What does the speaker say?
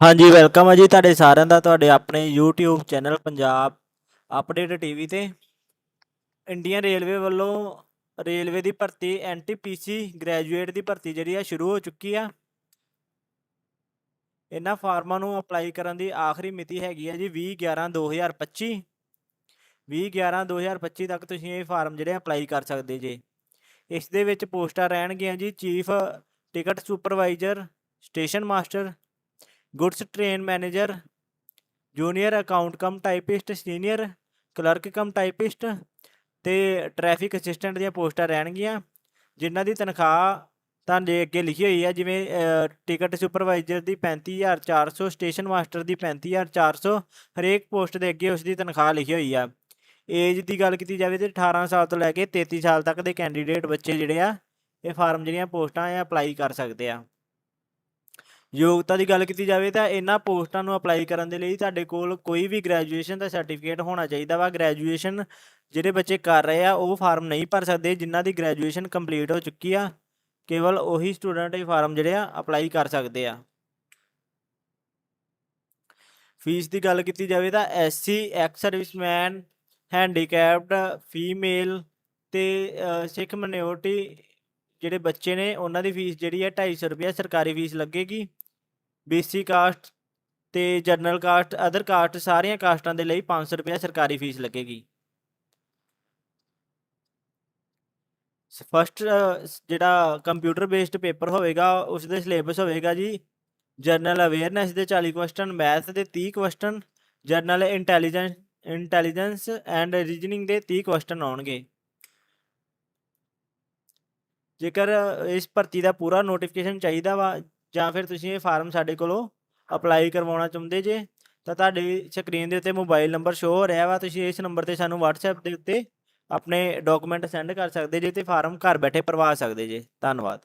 ਹਾਂਜੀ ਵੈਲਕਮ ਹੈ ਜੀ ਤੁਹਾਡੇ ਸਾਰਿਆਂ ਦਾ, ਤੁਹਾਡੇ ਆਪਣੇ YouTube channel Punjab update TV ਤੇ। ਇੰਡੀਅਨ ਰੇਲਵੇ ਵੱਲੋਂ ਰੇਲਵੇ ਦੀ ਭਰਤੀ ਐਨਟੀਪੀਸੀ ਗ੍ਰੈਜੂਏਟ ਦੀ ਭਰਤੀ ਜਿਹੜੀ ਆ ਸ਼ੁਰੂ ਹੋ ਚੁੱਕੀ ਆ। ਇਹਨਾਂ ਫਾਰਮਾਂ ਨੂੰ ਅਪਲਾਈ ਕਰਨ ਦੀ ਆਖਰੀ ਮਿਤੀ ਹੈਗੀ ਹੈ ਜੀ 20/11/2025 20/11/2025 ਤੱਕ ਤੁਸੀਂ ਇਹ ਫਾਰਮ ਜਿਹੜੇ ਅਪਲਾਈ ਕਰ ਸਕਦੇ ਜੇ। ਇਸ ਦੇ ਵਿੱਚ ਪੋਸਟਾਂ ਰਹਿਣਗੀਆਂ ਜੀ, chief ticket supervisor, station master goods train manager, junior account cum typist, senior clerk cum typist ਤੇ ਟ੍ਰੈਫਿਕ ਅਸਿਸਟੈਂਟ ਦੀਆਂ ਪੋਸਟਾਂ ਰਹਿਣਗੀਆਂ, ਜਿਨ੍ਹਾਂ ਦੀ ਤਨਖਾਹ ਤੁਹਾਡੇ ਅੱਗੇ ਲਿਖੀ ਹੋਈ ਹੈ ਜਿਵੇਂ ਟਿਕਟ ਸੁਪਰਵਾਈਜ਼ਰ ਦੀ 35400 ਸਟੇਸ਼ਨ ਮਾਸਟਰ ਦੀ 35400 ਹਰੇਕ ਪੋਸਟ ਦੇ ਅੱਗੇ ਉਸ ਦੀ ਤਨਖਾਹ ਲਿਖੀ ਹੋਈ ਆ। ਏਜ ਦੀ ਗੱਲ ਕੀਤੀ ਜਾਵੇ ਤੇ 18 ਸਾਲ ਤੋਂ ਲੈ ਕੇ 33 ਸਾਲ ਤੱਕ ਦੇ ਕੈਂਡੀਡੇਟ ਬੱਚੇ ਜਿਹੜੇ ਆ, ਇਹ ਫਾਰਮ ਜਿਹੜੀਆਂ ਪੋਸਟਾਂ ਆ ਅਪਲਾਈ ਕਰ ਸਕਦੇ ਆ। ਯੋਗਤਾ ਦੀ ਗੱਲ ਕੀਤੀ ਜਾਵੇ ਤਾਂ ਇਹਨਾਂ ਪੋਸਟਾਂ ਨੂੰ ਅਪਲਾਈ ਕਰਨ ਦੇ ਲਈ ਤੁਹਾਡੇ ਕੋਲ ਕੋਈ ਵੀ ਗ੍ਰੈਜੂਏਸ਼ਨ ਦਾ ਸਰਟੀਫਿਕੇਟ ਹੋਣਾ ਚਾਹੀਦਾ ਵਾ। ਗ੍ਰੈਜੂਏਸ਼ਨ ਜਿਹੜੇ ਬੱਚੇ ਕਰ ਰਹੇ ਆ, ਉਹ ਫਾਰਮ ਨਹੀਂ ਭਰ ਸਕਦੇ, ਜਿਨ੍ਹਾਂ ਦੀ ਗ੍ਰੈਜੂਏਸ਼ਨ ਕੰਪਲੀਟ ਹੋ ਚੁੱਕੀ ਆ, ਕੇਵਲ ਉਹੀ ਸਟੂਡੈਂਟ ਇਹ ਫਾਰਮ ਜਿਹੜੇ ਆ, ਅਪਲਾਈ ਕਰ ਸਕਦੇ ਆ। ਫੀਸ ਦੀ ਗੱਲ ਕੀਤੀ ਜਾਵੇ ਤਾਂ SC ex serviceman, handicapped, female ਤੇ ਸਿੱਖ ਮਿਨੋਰਟੀ ਜਿਹੜੇ ਬੱਚੇ ਨੇ, ਉਹਨਾਂ ਦੀ ਫੀਸ ਜਿਹੜੀ ਹੈ 250 ਰੁਪਏ ਸਰਕਾਰੀ ਫੀਸ ਲੱਗੇਗੀ। ਬੀਸੀ ਕਾਸਟ ਤੇ ਜਨਰਲ ਕਾਸਟ ਅਦਰ ਕਾਸਟ ਸਾਰੀਆਂ ਕਾਸਟਾਂ ਦੇ ਲਈ 500 ਰੁਪਏ ਸਰਕਾਰੀ ਫੀਸ ਲੱਗੇਗੀ। ਫਸਟ ਜਿਹੜਾ ਕੰਪਿਊਟਰ ਬੇਸਡ ਪੇਪਰ ਹੋਵੇਗਾ ਉਸ ਦੇ ਸਿਲੇਬਸ ਹੋਵੇਗਾ ਜੀ। ਜਨਰਲ ਅਵੇਅਰਨੈਸ ਦੇ 40 ਕੁਐਸਚਨ ਮੈਥ ਦੇ 30 question general intelligence intelligence and reasoning ਦੇ 30 ਕੁਐਸਚਨ ਆਉਣਗੇ। ਜੇਕਰ ਇਸ ਭਰਤੀ ਦਾ ਪੂਰਾ ਨੋਟੀਫਿਕੇਸ਼ਨ ਚਾਹੀਦਾ ਵਾ, ਜਾਂ ਫਿਰ ਤੁਸੀਂ ਇਹ ਫਾਰਮ ਸਾਡੇ ਕੋਲੋਂ ਅਪਲਾਈ ਕਰਵਾਉਣਾ ਚਾਹੁੰਦੇ ਜੇ, ਤਾਂ ਤੁਹਾਡੀ ਸਕਰੀਨ ਦੇ ਉੱਤੇ ਮੋਬਾਈਲ ਨੰਬਰ ਸ਼ੋ ਹੋ ਰਿਹਾ ਵਾ, ਤੁਸੀਂ ਇਸ ਨੰਬਰ ਤੇ ਸਾਨੂੰ WhatsApp ਦੇ ਉੱਤੇ ਆਪਣੇ ਡਾਕੂਮੈਂਟ ਸੈਂਡ ਕਰ ਸਕਦੇ ਜੇ ਤੇ ਫਾਰਮ ਘਰ ਬੈਠੇ ਭਰਵਾ ਸਕਦੇ ਜੇ। ਧੰਨਵਾਦ।